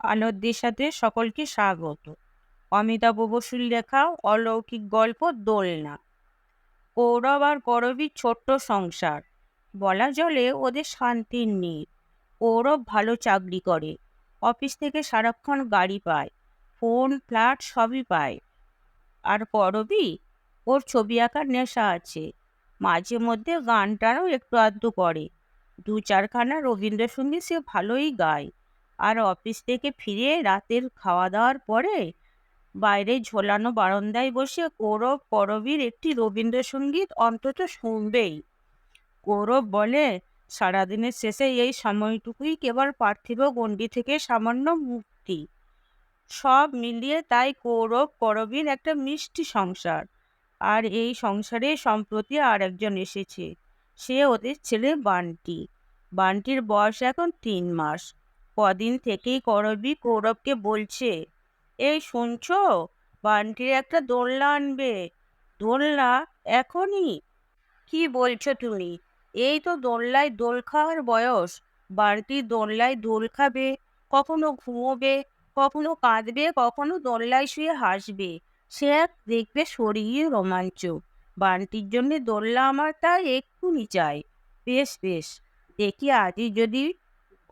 আনন্দের সাথে সকলকে স্বাগত। অমিতাভ বসুর লেখা অলৌকিক গল্প দোলনা। কৌরব আর করবীর ছোট্ট সংসার। বলা চলে ওদের শান্তির নেই কৌরব ভালো চাকরি করে। অফিস থেকে সারাক্ষণ গাড়ি পায়। ফোন, ফ্ল্যাট সবই পায়। আর করবি ওর ছবি আঁকার নেশা আছে। মাঝে মধ্যে গান টানও একটু আধটু করে। দু চারখানা রবীন্দ্রসঙ্গীত সে ভালোই গায়। আর অফিস থেকে ফিরে রাতের খাওয়া দাওয়ার পরে বাইরে ঝোলানো বারান্দায় বসে কৌরব করবীর একটি রবীন্দ্রসঙ্গীত অন্তত শুনবেই। কৌরব বলে, সারাদিনের শেষে এই সময়টুকুই কেবল পার্থিব গণ্ডি থেকে সামান্য মুক্তি। সব মিলিয়ে তাই কৌরব করবীর একটা মিষ্টি সংসার। আর এই সংসারে সম্প্রতি আর একজন এসেছে। সে ওদের ছেলে বান্টি। বান্টির বয়স এখন তিন মাস। কদিন থেকেই করবি কৌরবকে বলছে, এই শুনছো? বান্টির একটা দোলনা আনবে। দোলনা এখনই? কি বলছো তুমি? এই তো দোলনায় দোল খাওয়ার বয়স। বান্টি দোলনায় দোল খাবে, কখনো ঘুমোবে, কখনো কাঁদবে, কখনো দোলনায় শুয়ে হাসবে। সে এক দেখবে শরীরে রোমাঞ্চ। বান্টির জন্য দোলনা আমার তাই এক্ষুনি চাই। বেশ বেশ, দেখি আজই যদি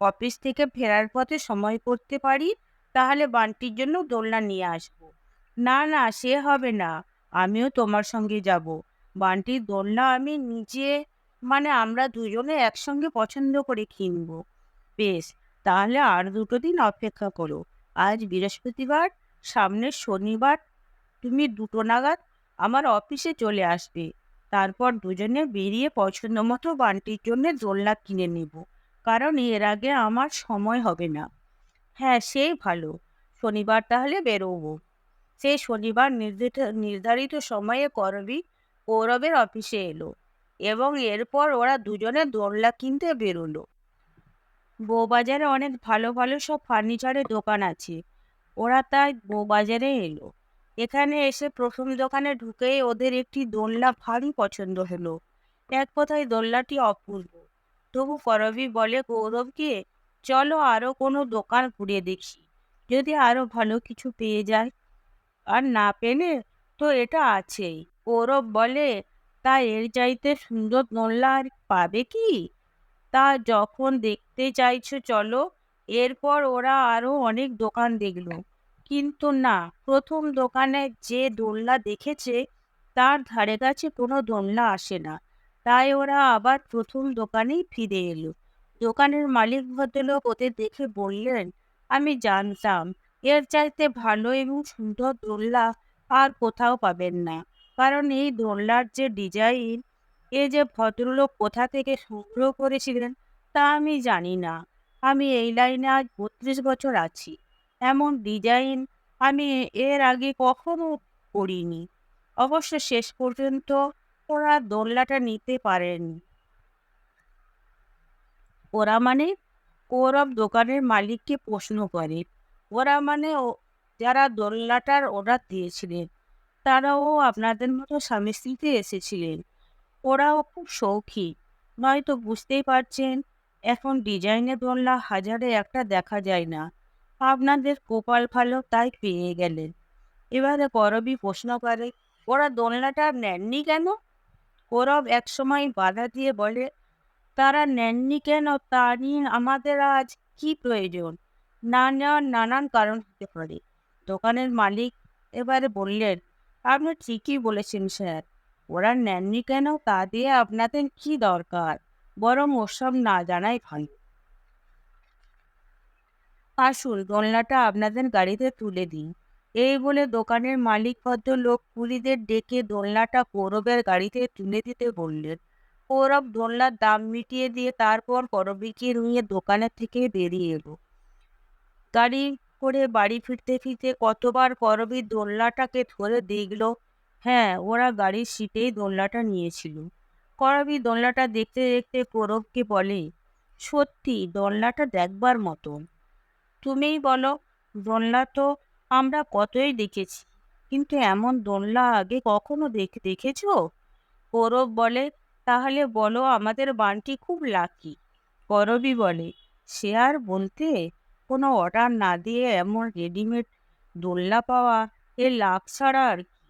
অফিস থেকে ফেরার পথে সময় করতে পারি, তাহলে বান্টির জন্য দোলনা নিয়ে আসব। না না, সে হবে না। আমিও তোমার সঙ্গে যাব। বান্টির দোলনা আমি নিজে মানে আমরা দুজনে একসঙ্গে পছন্দ করে কিনব। বেশ, তাহলে আর দুটো দিন অপেক্ষা করো। আজ বৃহস্পতিবার, সামনের শনিবার, তুমি দুটো নাগাদ আমার অফিসে চলে আসবে। তারপর দুজনে বেরিয়ে পছন্দ মতো বান্টির জন্য দোলনা কিনে নেব। কারণ এর আগে আমার সময় হবে না। হ্যাঁ সেই ভালো। শনিবার তাহলে বেরোবো। সেই শনিবার নির্ধারিত নির্ধারিত সময়ে করবি কৌরবের অফিসে এলো এবং এরপর ওরা দুজনে দোলনা কিনতে বেরোলো। বউবাজারে অনেক ভালো ভালো সব ফার্নিচারের দোকান আছে। ওরা তাই বউবাজারে এলো। এখানে এসে প্রথম দোকানে ঢুকেই ওদের একটি দোলনা ভারী পছন্দ হলো। এক কথায় দোলনাটি অপূর্ব। তবু করবি বলে গৌরবকে চলো আরও কোনো দোকান ঘুরে দেখি। যদি আরও ভালো কিছু পেয়ে যায় আর না পেলে তো এটা আছেই। গৌরব বলে, তা এর চাইতে সুন্দর দোলনা আর পাবে কি? তা যখন দেখতে চাইছো চলো, এরপর ওরা আরও অনেক দোকান দেখল। কিন্তু না, প্রথম দোকানে যে দোলনা দেখেছে, তার ধারে কাছে কোনো দোলনা আসে না। তাই ওরা আবার প্রথম দোকানেই ফিরে এলো। দোকানের মালিক ভদ্রলোক ওদের দেখে বললেন, আমি জানতাম, এর চাইতে ভালো এবং সুন্দর দোলনা আর কোথাও পাবেন না। কারণ এই দোলনার যে ডিজাইন, এ যে ভদ্রলোক কোথা থেকে সংগ্রহ করেছিলেন, তা আমি জানি না। আমি এই লাইনে আজ বত্রিশ বছর আছি। এমন ডিজাইন আমি এর আগে কখনো করিনি। অবশ্য শেষ পর্যন্ত ওরা দোলনাটা নিতে পারেনি। ওরা মানে কৌরব দোকানের মালিককে প্রশ্ন করে। ওরা মানে যারা দোলনাটার অর্ডার দিয়েছিলেন, তারাও আপনাদের মতো স্বামী স্ত্রীতে এসেছিলেন। ওরাও খুব শৌখিন নয়তো বুঝতেই পারছেন, এখন ডিজাইনের দোলনা হাজারে একটা দেখা যায় না। আপনাদের কপাল ভালো, তাই পেয়ে গেলেন। এবারে করবি প্রশ্ন করে, ওরা দোলনাটা নেননি কেন? কৌরব একসময় বাধা দিয়ে বলে, তারা নেননি কেন? তা নিয়ে আমাদের আজ কি প্রয়োজন? না নেওয়ার নানান কারণ হতে পারে। দোকানের মালিক এবারে বললেন, আপনি ঠিকই বলেছেন, স্যার। ওরা নেননি কেন? তা দিয়ে আপনাদের কি দরকার? বরং ওসব না জানাই ভালো। আসুন, দোলনাটা আপনাদের গাড়িতে তুলে দিন এই বলে দোকানের মালিক ভদ্রলোক কুলিদের ডেকে দোলনাটা কৌরবের গাড়িতে তুলে দিতে বললেন। কৌরব দোলনার দাম মিটিয়ে দিয়ে তারপর করবীকে নিয়ে দোকানের থেকে বেরিয়ে এলো। গাড়ি করে বাড়ি ফিরতে ফিরতে কতবার করবী দোলনাটাকে ধরে দেখল। হ্যাঁ ওরা গাড়ির সিটেই দোলনাটা নিয়েছিল। করবী দোলনাটা দেখতে দেখতে কৌরবকে বলে, সত্যি, দোলনাটা দেখবার মতন। তুমিই বলো, দোলনা তো আমরা কতই দেখেছি। কিন্তু এমন দোলনা আগে কখনো দেখে, দেখেছ? কৌরব বলে, তাহলে বলো আমাদের বানটি খুব লাকি। করবি বলে, সে আর বলতে কোনো অর্ডার না দিয়ে এমন রেডিমেড দোলনা পাওয়া, এ লাভ ছাড়া আর কি?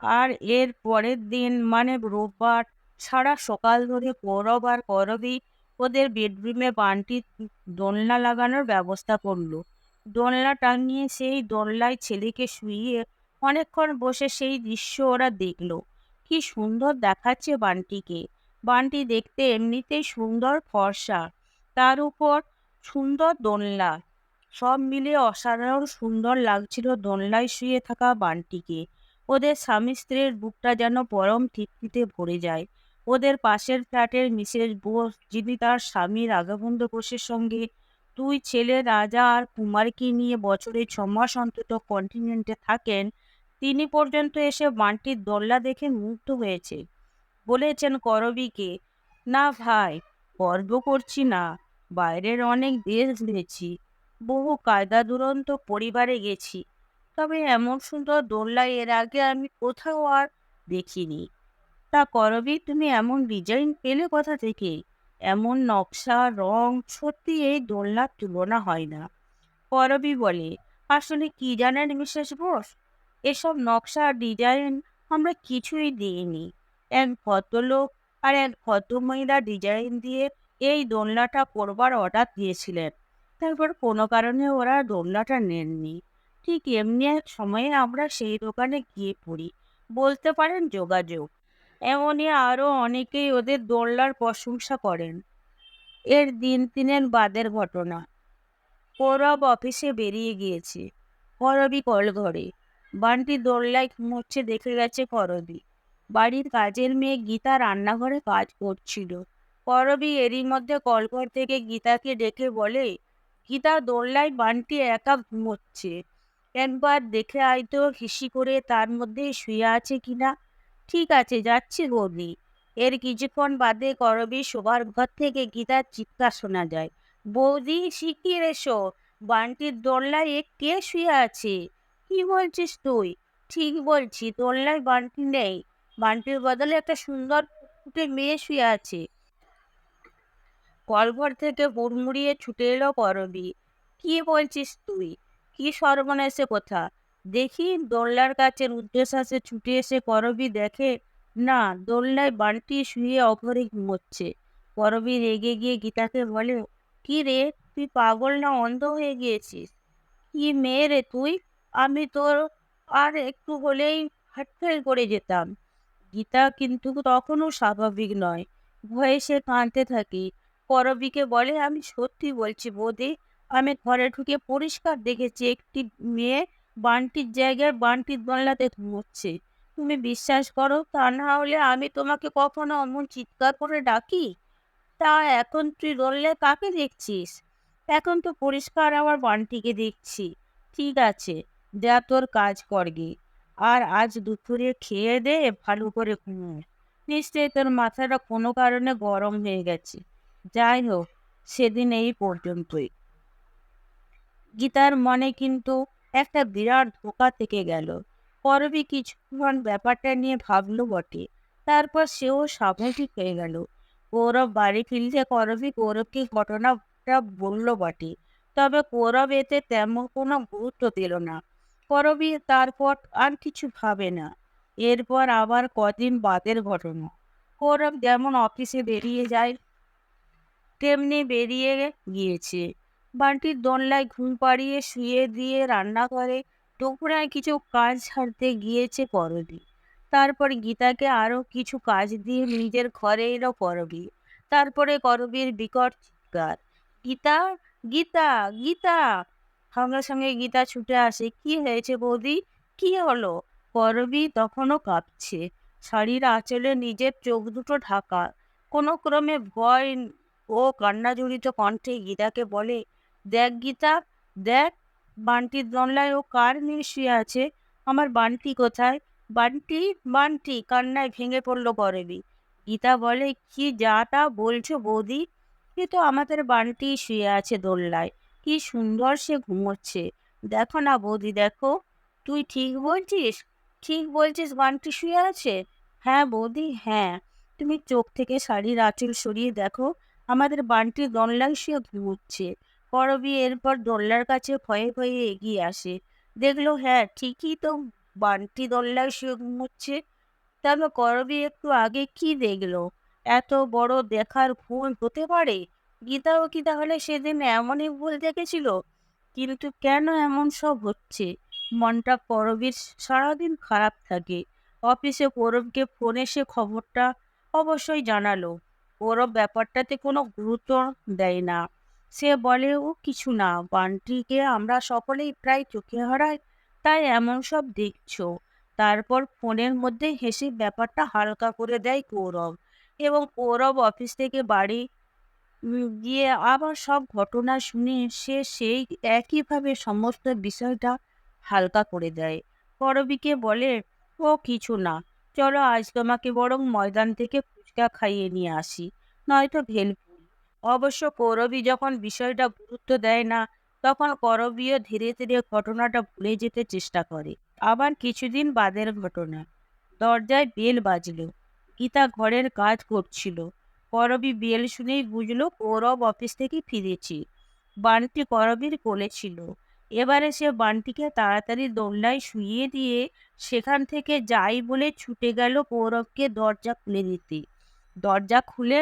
আর এর পরের দিন মানে রোববার, সারা সকাল ধরে কৌরব আর করবী ওদের বেডরুমে বানটি দোলনা লাগানোর ব্যবস্থা করল। দোলনা টাঙিয়ে সেই দোলনায় ছেলেকে শুইয়ে অনেকক্ষণ বসে সেই দৃশ্য ওরা দেখল। কি সুন্দর দেখাচ্ছে বানটিকে। বানটি দেখতে এমনিতেই সুন্দর ফর্সা। তার উপর সুন্দর দোলনা। সব মিলিয়ে অসাধারণ সুন্দর লাগছিল দোলনায় শুয়ে থাকা বানটিকে। ওদের স্বামী স্ত্রীর বুকটা যেন পরম তৃপ্তিতে ভরে যায়। ওদের পাশের ফ্ল্যাটের মিসেস বোস, যিনি তার স্বামী রাঘবেন্দ্র বোসের সঙ্গে দুই ছেলে রাজা আর কুমারকে নিয়ে বছরে ছ মাস অন্তত কন্টিনেন্টে থাকেন, তিনি পর্যন্ত এসে বানটির দোল্লা দেখে মুগ্ধ হয়েছে। বলেছেন করবীকে, না ভাই, গর্ব করছি না, বাইরের অনেক দেশ ঘুরেছি, বহু কায়দা দুরন্ত পরিবারে গেছি, তবে এমন সুন্দর দোলনা এর আগে আমি কোথাও আর দেখিনি। তা করবি, তুমি এমন ডিজাইন পেলে কোথা থেকে? এমন নকশা, রং সত্যি এই দোলনার তুলনা হয় না। করবি বলে, আসলে কি জানেন মিসেস বোস? এসব নকশা ডিজাইন আমরা কিছুই দিইনি। এক ভদ্রলোক আর এক ভদ্রমহিলা ডিজাইন দিয়ে এই দোলনাটা করবার অর্ডার দিয়েছিলেন। তারপর কোনো কারণে ওরা দোলনাটা নেননি। ঠিক এমনি এক সময়ে আমরা সেই দোকানে গিয়ে পড়ি। বলতে পারেন যোগাযোগ। এমনই আরও অনেকেই ওদের দোলনার প্রশংসা করেন। এর দিন তিনের বাদের ঘটনা। কৌরব অফিসে বেরিয়ে গিয়েছে। করবি কল ঘরে বানটি দোলনায় ঘুমোচ্ছে দেখে গেছে করবি বাড়ির কাজের মেয়ে গীতা রান্নাঘরে কাজ করছিল। করবি এরই মধ্যে কলঘর থেকে গীতাকে ডেকে বলে, গীতা, দোলনায় বানটি একা ঘুমোচ্ছে। একবার দেখে আয় তো, হিসি করে তার মধ্যে শুয়ে আছে কিনা? ঠিক আছে, যাচ্ছি বৌদি এর কিছুক্ষণ বাদে করবি শোবার ঘর থেকে গীতার চিৎকার শোনা যায়। বৌদি শিখিয়ে এসো। বানটির দোলনায় কে শুয়ে আছে? কি বলছিস তুই? ঠিক বলছি, দোলনায় বানটি নেই। বানটির বদলে একটা সুন্দর ফুটে মেয়ে শুয়ে আছে। কলঘর থেকে হুড়মুড়িয়ে ছুটে এলো করবি কি বলছিস তুই? কি সর্বনাশে কথা? দেখি দোলনার কাছে রুদ্রশ্বাসে ছুটে এসে করবি দেখে, না, দোলনায় বানটি শুয়ে অঘরে ঘুমোচ্ছে। করবি রেগে গিয়ে গীতাকে বলে, কি রে, তুই পাগল না অন্ধ হয়ে গিয়েছিস? কি মেয়ে রে তুই? আমি তোর আর একটু হলেই হাটফেল করে যেতাম। গীতা কিন্তু তখনও স্বাভাবিক নয়। ভয়ে সে কাঁদতে থাকি। করবীকে বলে, আমি সত্যি বলছি বৌদি, আমি ঘরে ঢুকে পরিষ্কার দেখেছি একটি মেয়ে বানটির জায়গায় বানটির দোলনাতে ঘুমোচ্ছে। তুমি বিশ্বাস করো, তা না হলে আমি তোমাকে কখনো অমন চিৎকার করে ডাকি? তা এখন তুই দোললে কাকে দেখছিস? এখন তো পরিষ্কার আমার বানটিকে দেখছি। ঠিক আছে, যা তোর কাজ করগে। আর আজ দুপুরে খেয়ে দে, ভালো করে ঘুমো নিশ্চয়ই তোর মাথাটা কোনো কারণে গরম হয়ে গেছে। যাই হোক, সেদিন এই পর্যন্তই। গীতার মনে কিন্তু একটা বিরাট ধোকা থেকে গেল। করবি কিছুক্ষণ ব্যাপারটা নিয়ে ভাবলো বটে। তারপর সেও স্বাভাবিক হয়ে গেল। কৌরব বাড়ি ফিরলে করবি কৌরবকে ঘটনাটা বলল বটে। তবে কৌরব এতে তেমন কোনো গুরুত্ব দিল না। করবি তারপর আর কিছু ভাবে না। এরপর আবার কদিন বাদের ঘটনা। কৌরব যেমন অফিসে বেরিয়ে যায়, তেমনি বেরিয়ে গিয়েছে। বান্টির দোলনায় ঘুম পাড়িয়ে শুয়ে দিয়ে রান্না করে দুপুরে কিছু কাজ ছাড়তে গিয়েছে করবি তারপর গীতাকে আরও কিছু কাজ দিয়ে নিজের ঘরে এলো করবি তারপরে করবীর বিকট চিৎকার, গীতা গীতা গীতা! সঙ্গে সঙ্গে গীতা ছুটে আসে, কি হয়েছে বৌদি? কি হলো? করবি তখনও কাঁপছে, শাড়ির আঁচলে নিজের চোখ দুটো ঢাকা। কোনো ক্রমে ভয় ও কান্নাজড়িত কণ্ঠে গীতাকে বলে দেখ গীতা, দেখ বান্টির দোলনায় ও কার নিয়ে শুয়ে আছে? আমার বান্টি কোথায়? বান্টি বান্টি, কান্নায় ভেঙে পড়ল করবি গীতা বলে, কি যাটা বলছো বৌদি? সে তো আমাদের বান্টি শুয়ে আছে দোলনায়। কি সুন্দর সে ঘুমোচ্ছে। দেখো না বৌদি, দেখো। তুই ঠিক বলছিস? ঠিক বলছিস বান্টি শুয়ে আছে? হ্যাঁ বৌদি হ্যাঁ। তুমি চোখ থেকে শাড়ির আঁচল সরিয়ে দেখো। আমাদের বান্টির দোলনায় শুয়ে ঘুমোচ্ছে। করবি এরপর দোল্লার কাছে ভয়ে ভয়ে এগিয়ে আসে। দেখল হ্যাঁ ঠিকই তো বান্টি দোল্লায় শুয়ে ঘুমোচ্ছে তবে করবি, একটু আগে কি দেখল? এত বড় দেখার ভুল হতে পারে? গীতাও কি তাহলে সেদিন এমনই ভুল দেখেছিল? কিন্তু কেন এমন সব হচ্ছে? মনটা করবীর সারাদিন খারাপ থাকে। অফিসে কৌরবকে ফোনে সে খবরটা অবশ্যই জানালো। কৌরব ব্যাপারটাতে কোনো গুরুত্ব দেয় না। সে বলে, ও কিছু না, বান্টিকে আমরা সকলেই প্রায় চোখে হারাই, তাই এমন সব দেখছ তারপর ফোনের মধ্যে হেসে ব্যাপারটা হালকা করে দেয় কৌরব এবং কৌরব অফিস থেকে বাড়ি গিয়ে আবার সব ঘটনা শুনে সে সেই একইভাবে সমস্ত বিষয়টা হালকা করে দেয়। করবীকে বলে, ও কিছু না, চলো আজ তোমাকে বরং ময়দান থেকে ফুচকা খাইয়ে নিয়ে আসি, নয়তো ভেলপুরি অবশ্য কৌরবী যখন বিষয়টা গুরুত্ব দেয় না, তখন করবীও ধীরে ধীরে ঘটনাটা ভুলে যেতে চেষ্টা করে। আবার কিছুদিন বাদের ঘটনা। দরজায় বেল বাজলো। গীতা ঘরের কাজ করছিল। করবী বেল শুনেই বুঝলো কৌরব অফিস থেকে ফিরেছি। বানটি করবীর কোলে ছিল। এবারে সে বানটিকে তাড়াতাড়ি দোলনায় শুইয়ে দিয়ে সেখান থেকে যাই বলে ছুটে গেল কৌরবকে দরজা খুলে দিতে দরজা খুলে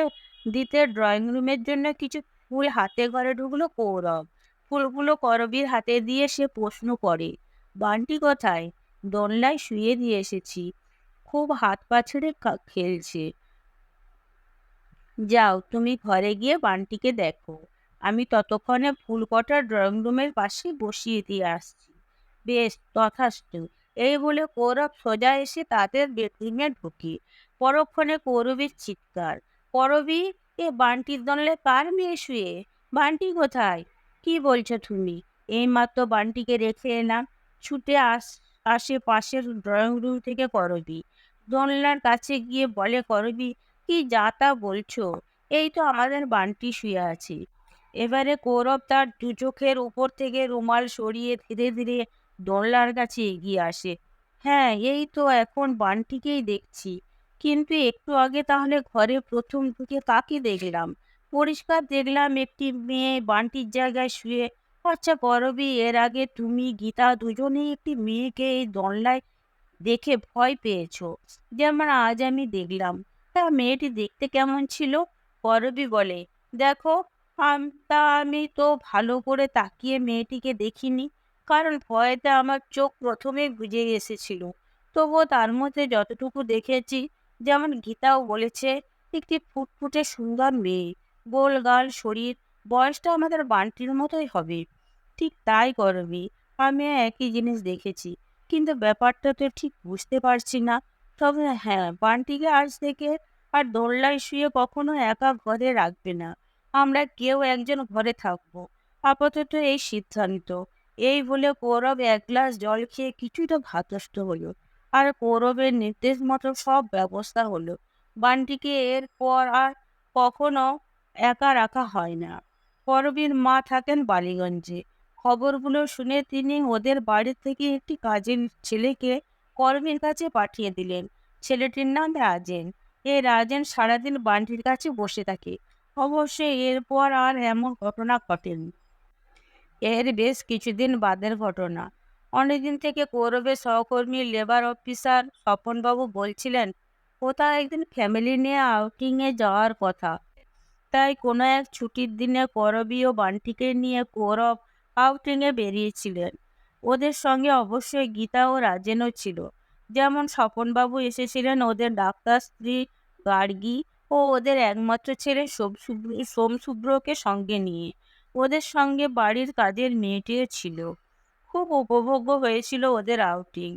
দিতে ড্রয়িং রুমের জন্য কিছু ফুল হাতে ঘরে ঢুকলো কৌরব। ফুলগুলো করবীর হাতে দিয়ে সে প্রশ্ন করে, বানটি কথায়? দোলনায় শুয়ে দিয়ে এসেছি। খুব হাত পা ছেড়ে খেলছে। যাও, তুমি ঘরে গিয়ে বানটিকে দেখো। আমি ততক্ষণে ফুল কটা ড্রয়িং রুমের পাশে বসিয়ে দিয়ে আসছি। বেশ, তথাস্তু। এই বলে কৌরব সোজা এসে তাদের বেডরুমে ঢুকি। পরক্ষণে কৌরবের চিৎকার করবি এ বান্টির দলে কার মেয়ে শুয়ে? বান্টি কোথায়? কি বলছো তুমি? এইমাত্র বান্টিকে রেখে এলাম ছুটে আস আসে পাশের ড্রয়িং রুম থেকে করবি দোলনার কাছে গিয়ে বলে করবি কি যা তা বলছো? এই তো আমাদের বান্টি শুয়ে আছে। এবারে কৌরব তার দু চোখের উপর থেকে রুমাল সরিয়ে ধীরে ধীরে দোলনার কাছে এগিয়ে আসে। হ্যাঁ এই তো এখন বান্টিকেই দেখছি। কিন্তু একটু আগে তাহলে ঘরে প্রথম ঢুকে কাকে দেখলাম। পরিষ্কার দেখলাম একটি মেয়ে বান্টির জায়গায় শুয়ে আচ্ছা করবি এর আগে তুমি গীতা দুজনেই একটি মেয়েকে এই দোলনায় দেখে ভয় পেয়েছ। যেমন আজ আমি দেখলাম। তা মেয়েটি দেখতে কেমন ছিল? করবি বলে, দেখো তা আমি তো ভালো করে তাকিয়ে মেয়েটিকে দেখিনি, কারণ ভয়েতে আমার চোখ প্রথমে বুঝে এসেছিল। তবুও তার মধ্যে যতটুকু দেখেছি যেমন গীতাও বলেছে, একটি ফুটফুটে সুন্দর মেয়ে, গোল গাল, শরীর, বয়সটা আমাদের বান্টির মতোই হবে। ঠিক তাই করবি। আমি একই জিনিস দেখেছি। কিন্তু ব্যাপারটা তো ঠিক বুঝতে পারছি না। তবে হ্যাঁ বান্টিকে আজ থেকে আর দোলনায় শুয়ে কখনো একা ঘরে রাখবে না। আমরা কেউ একজন ঘরে থাকব। আপাতত এই সিদ্ধান্ত। এই বলে কৌরব এক গ্লাস জল খেয়ে কিছুটা ভাতস্থ হলো। আর কৌরবের নির্দেশ মতো সব ব্যবস্থা হলো। বান্টিকে এরপর আর কখনো একা রাখা হয় না। করবীর মা থাকেন বালিগঞ্জে। খবরগুলো শুনে তিনি ওদের বাড়ি থেকে একটি কাজের ছেলেকে করবীর কাছে পাঠিয়ে দিলেন। ছেলেটির নাম রাজেন। এই রাজেন সারাদিন বান্টির কাছে বসে থাকে। অবশ্যই এরপর আর এমন ঘটনা ঘটেনি। এর বেশ কিছুদিন বাদের ঘটনা। অনেকদিন থেকে কৌরবের সহকর্মী লেবার অফিসার স্বপনবাবু বলছিলেন, কোথাও একদিন ফ্যামিলি নিয়ে আউটিংয়ে যাওয়ার কথা। তাই কোনো এক ছুটির দিনে করবী ও বান্টিকে নিয়ে কৌরব আউটিংয়ে বেরিয়েছিলেন। ওদের সঙ্গে অবশ্যই গীতা ও রাজেনও ছিল। যেমন স্বপনবাবু এসেছিলেন ওদের ডাক্তার স্ত্রী গার্গী ও ওদের একমাত্র ছেলে সোমশুভ্র সোমশুভ্রকে সঙ্গে নিয়ে। ওদের সঙ্গে বাড়ির কাজের মেয়েটিও ছিল। খুব উপভোগ্য হয়েছিল ওদের আউটিং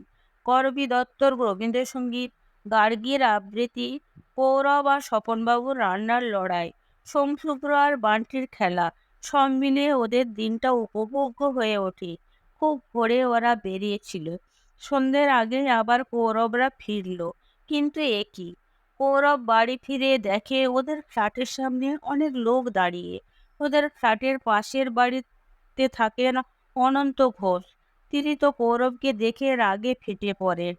করবী দত্তর রবীন্দ্রসঙ্গীত, গার্গীর আবৃত্তি, কৌরব আর স্বপনবাবুর রান্নার লড়াই সোমশুভ্র আর বান্টির খেলা, সব মিলিয়ে ওদের দিনটা উপভোগ্য হয়ে ওঠে। খুব ভোরে ওরা বেরিয়েছিল। সন্ধ্যের আগে আবার কৌরবরা ফিরল। কিন্তু একই কৌরব বাড়ি ফিরে দেখে ওদের ফ্ল্যাটের সামনে অনেক লোক দাঁড়িয়ে। ওদের ফ্ল্যাটের পাশের বাড়িতে থাকেন অনন্ত ঘোষ। তিনি তো কৌরবকে দেখে রাগে ফেটে পড়েন।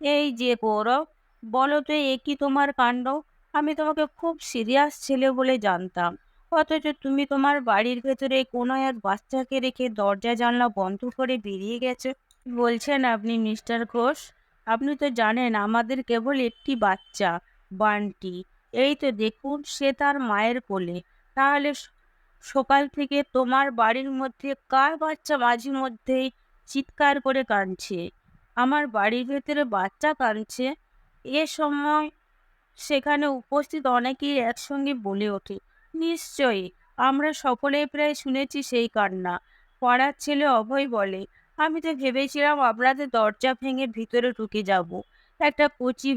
এই যে কৌরব, বলো তো এ কি তোমার কাণ্ড? আমি তোমাকে খুব সিরিয়াস ছেলে বলে জানতাম। অথচ তুমি তোমার বাড়ির ভেতরে কোনো এক বাচ্চাকে রেখে দরজা জানলা বন্ধ করে বেরিয়ে গেছে। বলছেন আপনি মিস্টার ঘোষ। আপনি তো জানেন আমাদের কেবল একটি বাচ্চা, বান্টি। এই তো দেখুন, সে তার মায়ের কোলে। তাহলে সকাল থেকে তোমার বাড়ির মধ্যে কার বাচ্চা মাঝে মধ্যেই চিৎকার করে কাঁদছে? আমার বাড়ির ভেতরে বাচ্চা কাঁদছে। এ সময় সেখানে উপস্থিত অনেকেই একসঙ্গে বলে ওঠে, নিশ্চয়ই, আমরা সকলেই প্রায় শুনেছি সেই কান্না। পাড়ার ছেলে অভয় বলে, আমি তো ভেবেছিলাম আপনাদের দরজা ভেঙে ভিতরে ঢুকে যাব। একটা কচি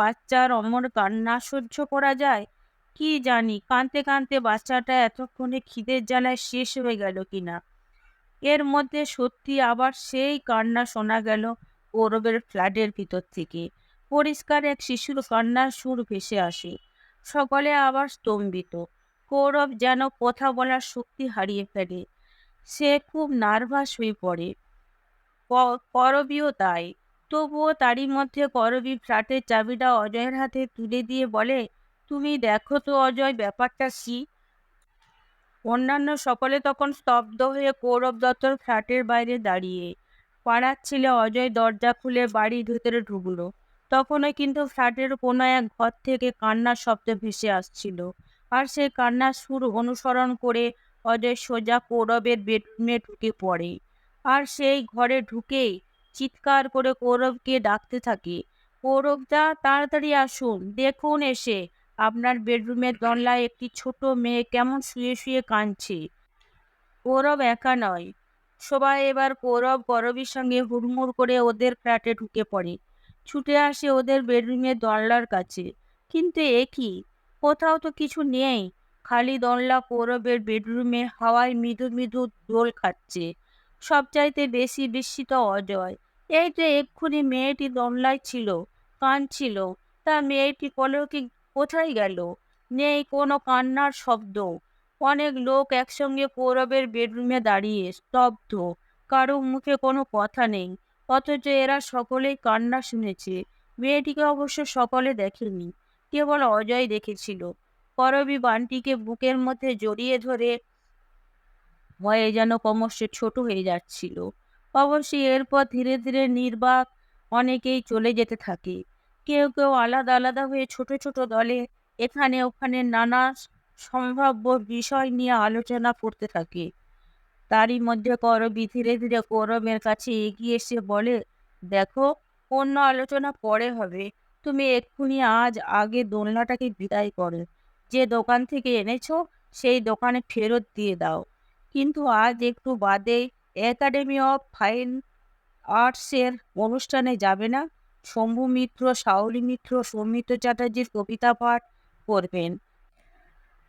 বাচ্চার অমর কান্না সহ্য করা যায়? কি জানি, কাঁদতে কাঁদতে বাচ্চাটা এতক্ষণে খিদের জ্বালায় শেষ হয়ে গেল কিনা। এর মধ্যে সত্যি আবার সেই কান্না শোনা গেল কৌরবের ফ্ল্যাটের ভিতর থেকে। পরিষ্কার এক শিশুর কান্নার সুর ভেসে আসে। সকলে আবার স্তম্ভিত। কৌরব যেন কথা বলার শক্তি হারিয়ে ফেলে। সে খুব নার্ভাস হয়ে পড়ে। করবীও তাই। তবুও তারই মধ্যে করবী ফ্ল্যাটের চাবিটা অজয়ের হাতে তুলে দিয়ে বলে তুমি দেখো তো অজয় ব্যাপারটা কি? অন্যান্য সকলে তখন স্তব্ধ হয়ে কৌরব দত্তর ফ্ল্যাটের বাইরে দাঁড়িয়ে পাড়ার ছেলে অজয় দরজা খুলে বাড়ির ভেতরে ঢুকলো। তখনই কিন্তু ফ্ল্যাটের কোনো এক ঘর থেকে কান্নার শব্দ ভেসে আসছিল। আর সেই কান্নার সুর অনুসরণ করে অজয় সোজা কৌরবের বেডরুমে ঢুকে পড়ে। আর সেই ঘরে ঢুকেই চিৎকার করে কৌরবকে ডাকতে থাকে। কৌরবদা, তাড়াতাড়ি আসুন, দেখুন এসে। আপনার বেডরুমের দরলায় একটি ছোট মেয়ে কেমন শুয়ে শুয়ে কাঁদছে? কৌরব একা নয়। সবাই এবার কৌরব করবীর সঙ্গে হুড়মুড় করে ওদের ফ্ল্যাটে ঢুকে পড়ে। ছুটে আসে ওদের বেডরুমের দরলার কাছে। কিন্তু এ কি? কোথাও তো কিছু নেই। খালি দরলা কৌরবের বেডরুমে হাওয়ায় মৃদু মৃদু দোল খাচ্ছে। সবচাইতে বেশি বিস্মিত অজয়। এই যে এক্ষুনি মেয়েটি দরলায় ছিল, কাঁদছিল, তা মেয়েটি কলকি কোথায় গেল? নেই কোনো কান্নার শব্দ। অনেক লোক একসঙ্গে কৌরবের বেডরুমে দাঁড়িয়ে স্তব্ধ। কারও মুখে কোনো কথা নেই, অথচ এরা সকলেই কান্না শুনেছে। মেয়েটিকে অবশ্য সকলে দেখেনি, কেবল অজয় দেখেছিল। করবী বানটিকে বুকের মধ্যে জড়িয়ে ধরে ভয়ে যেন ক্রমশ ছোট হয়ে যাচ্ছিল। অবশ্যই এরপর ধীরে ধীরে নির্বাক অনেকেই চলে যেতে থাকে। কেউ কেউ আলাদা আলাদা হয়ে ছোট ছোট দলে এখানে ওখানে নানা সম্ভাব্য বিষয় নিয়ে আলোচনা করতে থাকে। তারই মধ্যে করবি ধীরে ধীরে কৌরবের কাছে এগিয়ে এসে বলে, দেখো, অন্য আলোচনা পরে হবে। তুমি এক্ষুনি আজ আগে দোলনাটাকে বিদায় করো। যে দোকান থেকে এনেছো, সেই দোকানে ফেরত দিয়ে দাও। কিন্তু আজ একটু বাদে একাডেমি অফ ফাইন আর্টসের অনুষ্ঠানে যাবে না? শম্ভু মিত্র, শাওলি মিত্র, সৌমিত্র চ্যাটার্জির কবিতা পাঠ করবেন।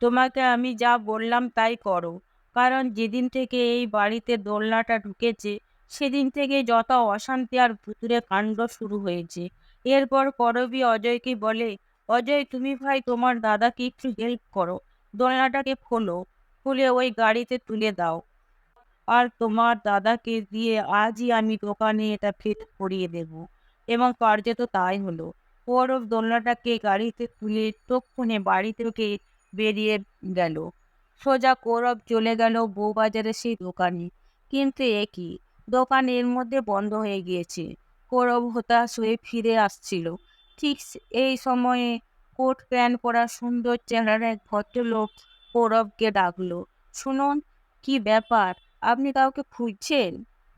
তোমাকে আমি যা বললাম তাই করো। কারণ যেদিন থেকে এই বাড়িতে দোলনাটা ঢুকেছে, সেদিন থেকে যত অশান্তি আর ভুতুরে কাণ্ড শুরু হয়েছে। এরপর করবী অজয়কে বলে, অজয়, তুমি ভাই, তোমার দাদাকে একটু হেল্প করো। দোলনাটাকে খোলো, খুলে ওই গাড়িতে তুলে দাও। আর তোমার দাদাকে দিয়ে আজই আমি দোকানে এটা ফিট করিয়ে দেব। এবং কার্যত তাই হলো। কৌরব দোলনাটাকে গাড়িতে তুলে তক্ষণে বাড়ি থেকে বেরিয়ে গেল। সোজা কৌরব চলে গেল বউবাজারের সেই দোকানে। কিন্তু এ কি? দোকান এর মধ্যে বন্ধ হয়ে গিয়েছে। কৌরব হতাশ হয়ে ফিরে আসছিল। ঠিক এই সময়ে কোট প্যান্ট পরা সুন্দর চেহারার এক ভদ্রলোক কৌরবকে ডাকলো, শুনুন, কি ব্যাপার? আপনি কাউকে খুঁজছেন?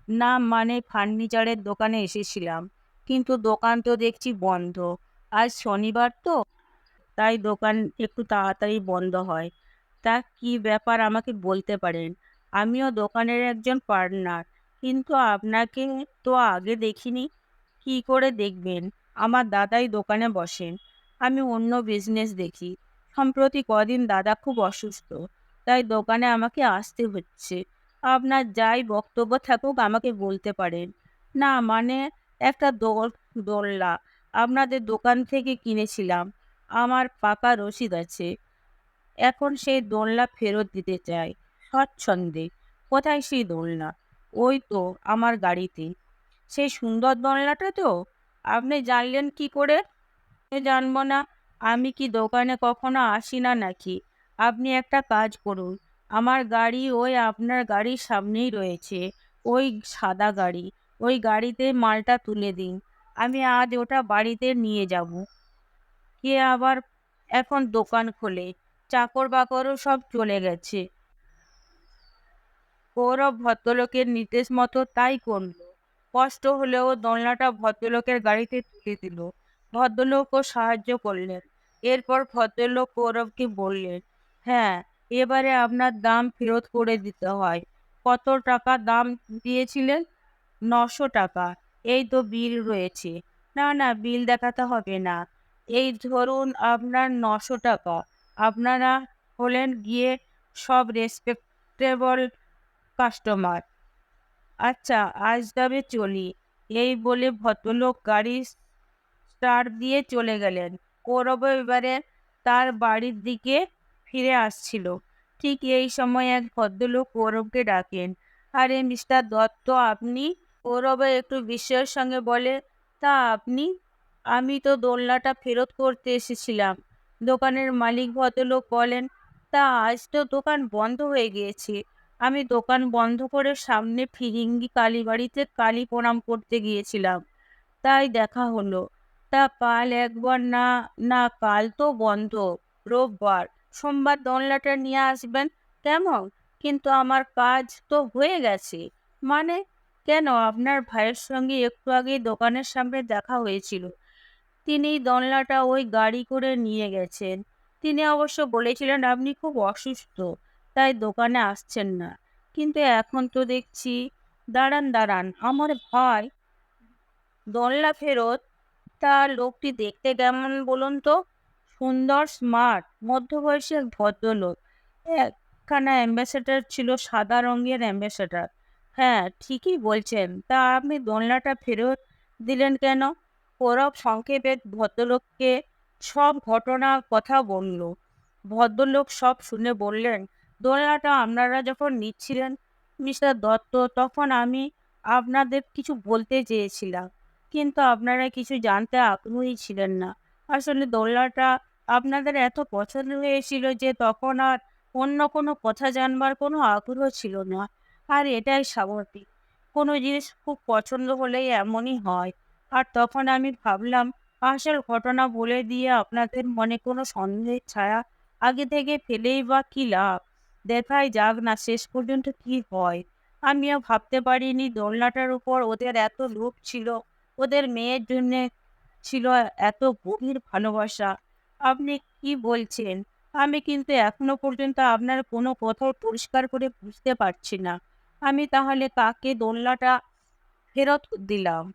না মানে ফার্নিচারের দোকানে এসেছিলাম। কিন্তু দোকান তো দেখছি বন্ধ। আজ শনিবার তো, তাই দোকান একটু তাড়াতাড়ি বন্ধ হয়। তা কি ব্যাপার আমাকে বলতে পারেন? আমিও দোকানের একজন পার্টনার কিন্তু আপনাকে তো আগে দেখিনি। কি করে দেখবেন? আমার দাদাই দোকানে বসেন, আমি অন্য বিজনেস দেখি। সম্প্রতি কদিন দাদা খুব অসুস্থ, তাই দোকানে আমাকে আসতে হচ্ছে। আপনার যাই বক্তব্য থাকুক আমাকে বলতে পারেন। না মানে একটা দোল দোলনা আপনাদের দোকান থেকে কিনেছিলাম, আমার পাকা রসিদ আছে। এখন সেই দোলনা ফেরত দিতে চাই স্বচ্ছন্দে। কোথায় সেই দোলনা ওই তো আমার গাড়িতে। সেই সুন্দর দোলনাটা তো? আপনি জানলেন কি করে? জানব না। আমি কি দোকানে কখনো আসি না নাকি? আপনি একটা কাজ করুন। আমার গাড়ি ওই আপনার গাড়ির সামনেই রয়েছে, ওই সাদা গাড়ি। ওই গাড়িতে মালটা তুলে দিন। আমি আজ ওটা বাড়িতে নিয়ে যাব। কে আবার এখন দোকান খোলে। চাকর বাকরও সব চলে গেছে। কৌরব ভদ্রলোকের নির্দেশ মতো তাই করল। কষ্ট হলেও দোলনাটা ভদ্রলোকের গাড়িতে তুলে দিল। ভদ্রলোকও সাহায্য করলেন। এরপর ভদ্রলোক কৌরবকে বললেন হ্যাঁ এবারে আপনার দাম ফেরত করে দিতে হয়। কত টাকা দাম দিয়েছিলেন? নশো টাকা। এই তো বিল রয়েছে। না না, বিল দেখাতে হবে না। এই ধরুন আপনার নশো টাকা। আপনারা হলেন গিয়ে সব রেসপেক্টেবল কাস্টমার আচ্ছা আজ তবে চলি। এই বলে ভদ্রলোক গাড়ি স্টার্ট দিয়ে চলে গেলেন। কৌরব এবারে তার বাড়ির দিকে ফিরে আসছিল। ঠিক এই সময় এক ভদ্রলোক কৌরবকে ডাকেন। আরে, মিস্টার দত্ত, আপনি কৌরব একটু বিস্ময়ের সঙ্গে বলে, তা আপনি? আমি তো দোলনাটা ফেরত করতে এসেছিলাম। দোকানের মালিক ভদ্রলোক বলেন, তা আজ তো দোকান বন্ধ হয়ে গিয়েছে। আমি দোকান বন্ধ করে সামনে ফিরিঙ্গি কালীবাড়িতে কালী প্রণাম করতে গিয়েছিলাম। তাই দেখা হলো। তা কাল একবার না না কাল তো বন্ধ। রোববার। সোমবার দোলনাটা নিয়ে আসবেন কেমন? কিন্তু আমার কাজ তো হয়ে গেছে। মানে কেন আপনার ভাইয়ের সঙ্গে একটু আগে দোকানের সামনে দেখা হয়েছিল? তিনি দোলনাটা ওই গাড়ি করে নিয়ে গেছেন। তিনি অবশ্য বলেছিলেন, আপনি খুব অসুস্থ, তাই দোকানে আসছেন না। কিন্তু এখন তো দেখছি, দাঁড়ান দাঁড়ান, আমার ভাই দোলনা ফেরত, তা লোকটি দেখতে কেমন বলুন তো? সুন্দর, স্মার্ট, মধ্যবয়সী এক ভদ্রলোক। একখানা অ্যাম্বাসেডার ছিল সাদা রঙের অ্যাম্বাসেডার। হ্যাঁ ঠিকই বলছেন। তা আপনি দোলনাটা ফেরত দিলেন কেন? কৌরব সংক্ষেপে ভদ্রলোককে সব ঘটনার কথা বলল। ভদ্রলোক সব শুনে বললেন, দোলনাটা আপনারা যখন নিচ্ছিলেন মিস্টার দত্ত, তখন আমি আপনাদের কিছু বলতে চেয়েছিলাম। কিন্তু আপনারা কিছু জানতে আগ্রহী ছিলেন না। আসলে দোলনাটা আপনাদের এত পছন্দ হয়েছিল যে তখন আর অন্য কোনো কথা জানবার কোনো আগ্রহ ছিল না। আর এটাই স্বাভাবিক। কোনো জিনিস খুব পছন্দ হলেই এমনই হয়। আর তখন আমি ভাবলাম, আসল ঘটনা বলে দিয়ে আপনাদের মনে কোনো সন্দেহের ছায়া আগে থেকে ফেলেই বা কী লাভ? দেখাই যাক না শেষ পর্যন্ত কি হয়। আমিও ভাবতে পারিনি দোলনাটার উপর ওদের এত লোভ ছিল, ওদের মেয়ের জন্যে ছিল এত গভীর ভালোবাসা। আপনি কি বলছেন? আমি কিন্তু এখনও পর্যন্ত আপনার কোনো কথাও পরিষ্কার করে বুঝতে পারছি না। আমি তাহলে কাকে দোলনাটা ফেরত দিলাম।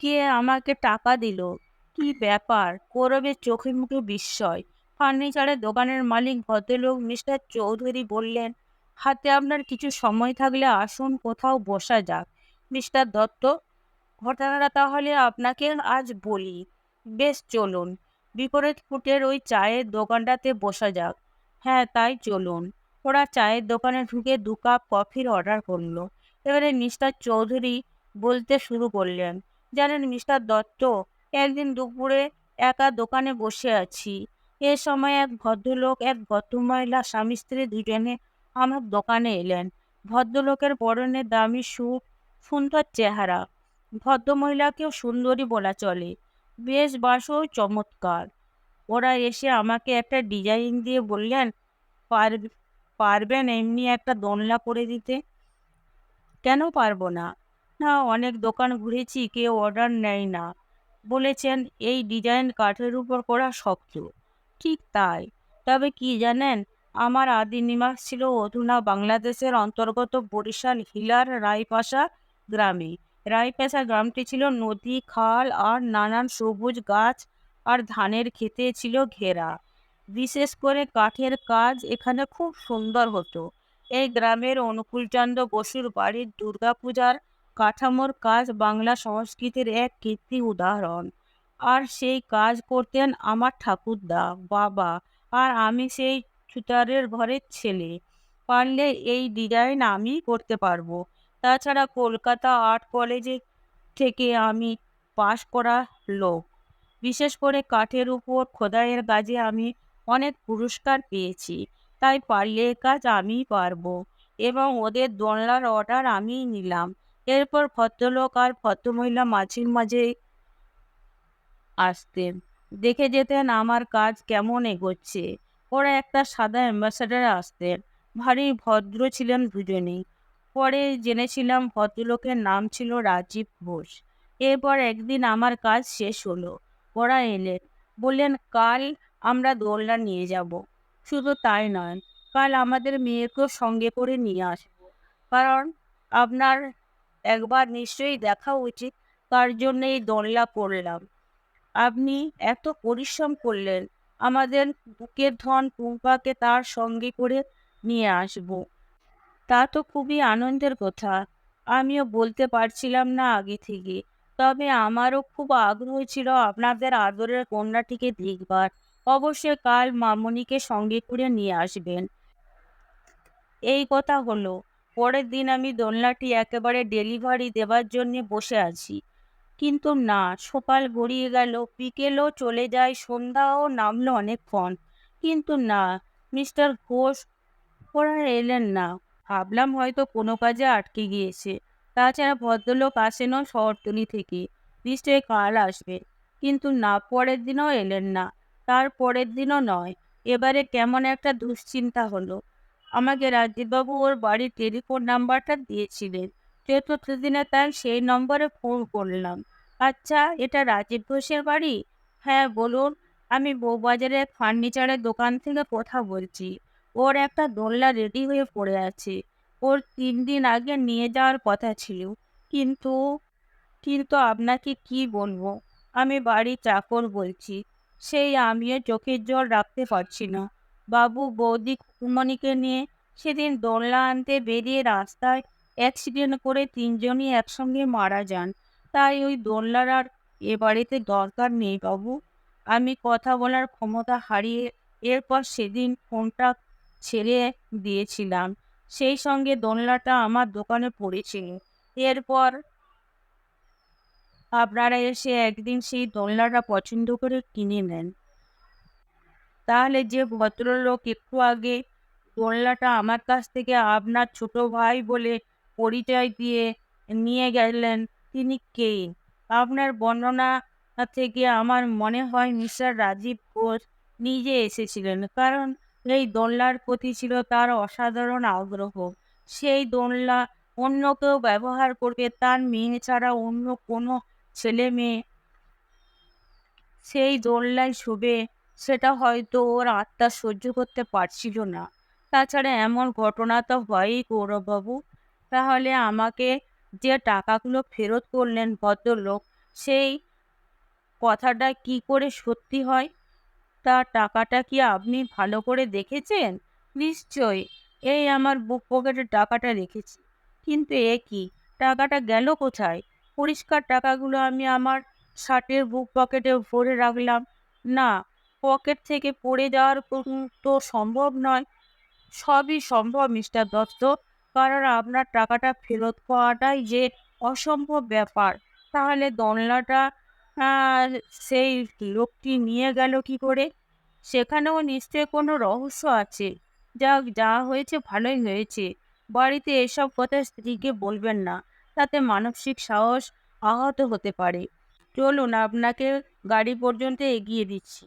কে আমাকে টাকা দিল? কি ব্যাপার? কৌরবের চোখে মুখে বিস্ময়। ফার্নিচারের দোকানের মালিক, ভদ্রলোক মিস্টার চৌধুরী বললেন, হাতে আপনার কিছু সময় থাকলে আসুন, কোথাও বসা যাক। মিস্টার দত্ত, ঘটনাটা তাহলে আপনাকে আজ বলি। বেশ, চলুন। বিপরীত ফুটের ওই চায়ের দোকানটাতে বসা যাক। হ্যাঁ তাই চলুন। ওরা চায়ের দোকানে ঢুকে দু কাপ কফির অর্ডার করল। এবারে মিস্টার চৌধুরী বলতে শুরু করলেন, জানেন মিস্টার দত্ত, একদিন দুপুরে একা দোকানে বসে আছি। এ সময় এক ভদ্রলোক, এক ভদ্রমহিলা স্বামী স্ত্রী দুজনে আমার দোকানে এলেন। ভদ্রলোকের পরনে দামি স্যুট সুন্দর চেহারা। ভদ্রমহিলাকেও সুন্দরী বলা চলে। বেশ বাসও চমৎকার। ওরা এসে আমাকে একটা ডিজাইন দিয়ে বললেন পারবেন এমনি একটা দোলনা করে দিতে? কেন পারব না? না, অনেক দোকান ঘুরেছি, কেউ অর্ডার নেয় না। বলেছেন, এই ডিজাইন কাঠের উপর করা শক্ত। ঠিক তাই। তবে কি জানেন, আমার আদি নিবাস ছিল অধুনা বাংলাদেশের অন্তর্গত বরিশাল হিলার রায়পাশা গ্রামে। রায়পাশা গ্রামটি ছিল নদী, খাল আর নানান সবুজ গাছ আর ধানের ক্ষেতে ছিল ঘেরা। বিশেষ করে কাঠের কাজ এখানে খুব সুন্দর হতো। এই গ্রামের অনুকূলচন্দ্র বসুর বাড়ির দুর্গাপূজার কাঠামোর কাজ বাংলা সংস্কৃতির এক কীর্তি উদাহরণ। আর সেই কাজ করতেন আমার ঠাকুরদা, বাবা আর আমি সেই ছুতারের ঘরের ছেলে। পারলে এই ডিজাইন আমি করতে পারব। তাছাড়া কলকাতা আর্ট কলেজে থেকে আমি পাশ করা লোক। বিশেষ করে কাঠের উপর খোদাইয়ের কাজে আমি অনেক পুরস্কার পেয়েছি। তাই পারলে কাজ আমিই পারব এবং ওদের দোলনার অর্ডার আমিই নিলাম। এরপর ভদ্রলোক আর ভদ্রমহিলা মাঝির মাঝে আসতেন। দেখে যেতেন আমার কাজ কেমন এগোচ্ছে। ওরা একটা সাদা অ্যাম্বাসাডারে আসতেন। ভারী ভদ্র ছিলেন দুজনেই। পরে জেনেছিলাম ভদ্রলোকের নাম ছিল রাজীব ঘোষ। এরপর একদিন আমার কাজ শেষ হলো। ওরা এলেন। বললেন, কাল আমরা দোলনা নিয়ে যাব। শুধু তাই নয়, কাল আমাদের মেয়েকেও সঙ্গে করে নিয়ে আসব। কারণ আপনার একবার নিশ্চয়ই দেখা উচিত তার জন্য এই দোলনা করলাম আপনি এত পরিশ্রম করলেন, আমাদের বুকের ধন টুম্পাকে তার সঙ্গে করে নিয়ে আসব। তা তো খুবই আনন্দের কথা, আমিও বলতে পারছিলাম না আগে থেকে। তবে আমারও খুব আগ্রহ ছিল আপনাদের আদরের কন্যাটিকে দেখবার। অবশ্যই কাল মামনিকে সঙ্গে করে নিয়ে আসবেন। এই কথা হলো। পরের দিন আমি দোলনাটি একেবারে ডেলিভারি দেবার জন্য বসে আছি। কিন্তু না সকাল গড়িয়ে গেল। বিকেলও চলে যায়, সন্ধ্যাও নামলো অনেকক্ষণ। কিন্তু না, মিস্টার ঘোষ ওরা এলেন না। ভাবলাম হয়তো কোনো কাজে আটকে গিয়েছে। তাছাড়া ভদ্রলোক আসেনও শহরতলি থেকে। নিশ্চয়ই কাল আসবে। কিন্তু না, পরের দিনও এলেন না। তার পরের দিনও নয়। এবারে কেমন একটা দুশ্চিন্তা হলো। আমাকে রাজীববাবু ওর বাড়ির টেলিফোন নাম্বারটা দিয়েছিলেন। চতুর্থ দিনে তাই সেই নম্বরে ফোন করলাম। আচ্ছা এটা রাজীব ঘোষের বাড়ি? হ্যাঁ বলুন, আমি বউবাজারের ফার্নিচারের দোকান থেকে কথা বলছি। ওর একটা দোলনা রেডি হয়ে পড়ে আছে। ওর তিন দিন আগে নিয়ে যাওয়ার কথা ছিল। কিন্তু কিন্তু আপনাকে কি বলব? আমি বাড়ির চাকর বলছি। সেই আমিও চোখের জল রাখতে পারছি না। বাবু, বৌদি খুকুমণিকে নিয়ে সেদিন দোলনা আনতে বেরিয়ে রাস্তায় অ্যাক্সিডেন্ট করে তিনজনই একসঙ্গে মারা যান। তাই ওই দোলনার আর এ বাড়িতে দরকার নেই বাবু। আমি কথা বলার ক্ষমতা হারিয়ে এরপর সেদিন ফোনটা ছেড়ে দিয়েছিলাম। সেই সঙ্গে দোলনাটা আমার দোকানে পড়েছিল। এরপর আপনারা এসে একদিন সেই দোলনাটা পছন্দ করে কিনে নেন। তাহলে যে ভদ্রলোক একটু আগে দোলনাটা আমার কাছ থেকে আপনার ছোট ভাই বলে পরিচয় দিয়ে নিয়ে গেলেন, তিনি কে? আপনার বর্ণনা থেকে আমার মনে হয় মিস্টার রাজীব ঘোষ নিজে এসেছিলেন, কারণ এই দোলনার প্রতি ছিল তার অসাধারণ আগ্রহ। সেই দোলনা অন্য কেউ ব্যবহার করবে, তার মেয়ে ছাড়া অন্য কোনো ছেলে মেয়ে। সেই দোলনায় শোবে, সেটা হয়তো ওর আত্মা সহ্য করতে পারছিল না। তাছাড়া এমন ঘটনা তো হয়ই গৌরববাবু। তাহলে আমাকে যে টাকাগুলো ফেরত করলেন ভদ্রলোক, সেই কথাটা কি করে সত্যি হয়? তা টাকাটা কি আপনি ভালো করে দেখেছেন? নিশ্চয়ই, এই আমার বুক পকেটে টাকাটা রেখেছি। কিন্তু এ কি? টাকাটা গেল কোথায়? পরিষ্কার টাকাগুলো আমি আমার শার্টের বুক পকেটে ভরে রাখলাম। না পকেট থেকে পড়ে যাওয়ার তো সম্ভব নয়। সবই সম্ভব, মিস্টার দত্ত। কারণ আপনার টাকাটা ফেরত পাওয়াটাই যে অসম্ভব ব্যাপার। তাহলে দোলনাটা সেই লোকটি নিয়ে গেল কি করে? সেখানেও নিশ্চয় কোনো রহস্য আছে। যাক, যা হয়েছে ভালোই হয়েছে। বাড়িতে এসব কথা স্ত্রীকে বলবেন না। তাতে মানসিক সাহস আহত হতে পারে। চলুন আপনাকে গাড়ি পর্যন্ত এগিয়ে দিচ্ছি।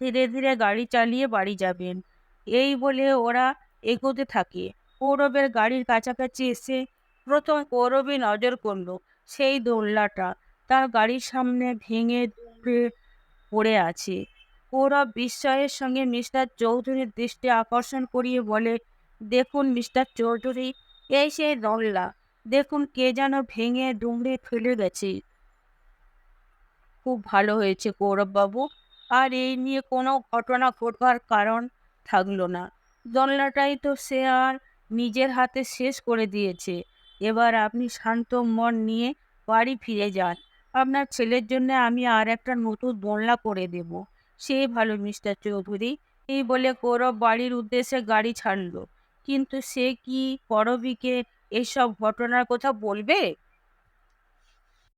ধীরে ধীরে গাড়ি চালিয়ে বাড়ি যাবেন। এই বলে ওরা এগোতে থাকে। কৌরবের গাড়ির কাছাকাছি এসে প্রথম কৌরবী নজর করল সেই দোলনাটা। তার গাড়ির সামনে ভেঙে পড়ে আছে। কৌরব বিস্ময়ের সঙ্গে মিস্টার চৌধুরীর দৃষ্টি আকর্ষণ করিয়ে বলে, দেখুন মিস্টার চৌধুরী, এই সেই দোলনা। দেখুন কে যেন ভেঙে দুমড়ে ফেলে গেছে। খুব ভালো হয়েছে কৌরববাবু আর এই নিয়ে কোনো ঘটনা ঘটবার কারণ থাকল না। দোলনাটাই তো সে আর নিজের হাতে শেষ করে দিয়েছে। এবার আপনি শান্ত মন নিয়ে বাড়ি ফিরে যান। আপনার ছেলের জন্য আমি আর একটা নতুন দোলনা করে দেব। সে ভালো মিস্টার চৌধুরী। এই বলে কৌরব বাড়ির উদ্দেশ্যে গাড়ি ছাড়লো। কিন্তু সে কি করবীকে এসব ঘটনার কথা বলবে?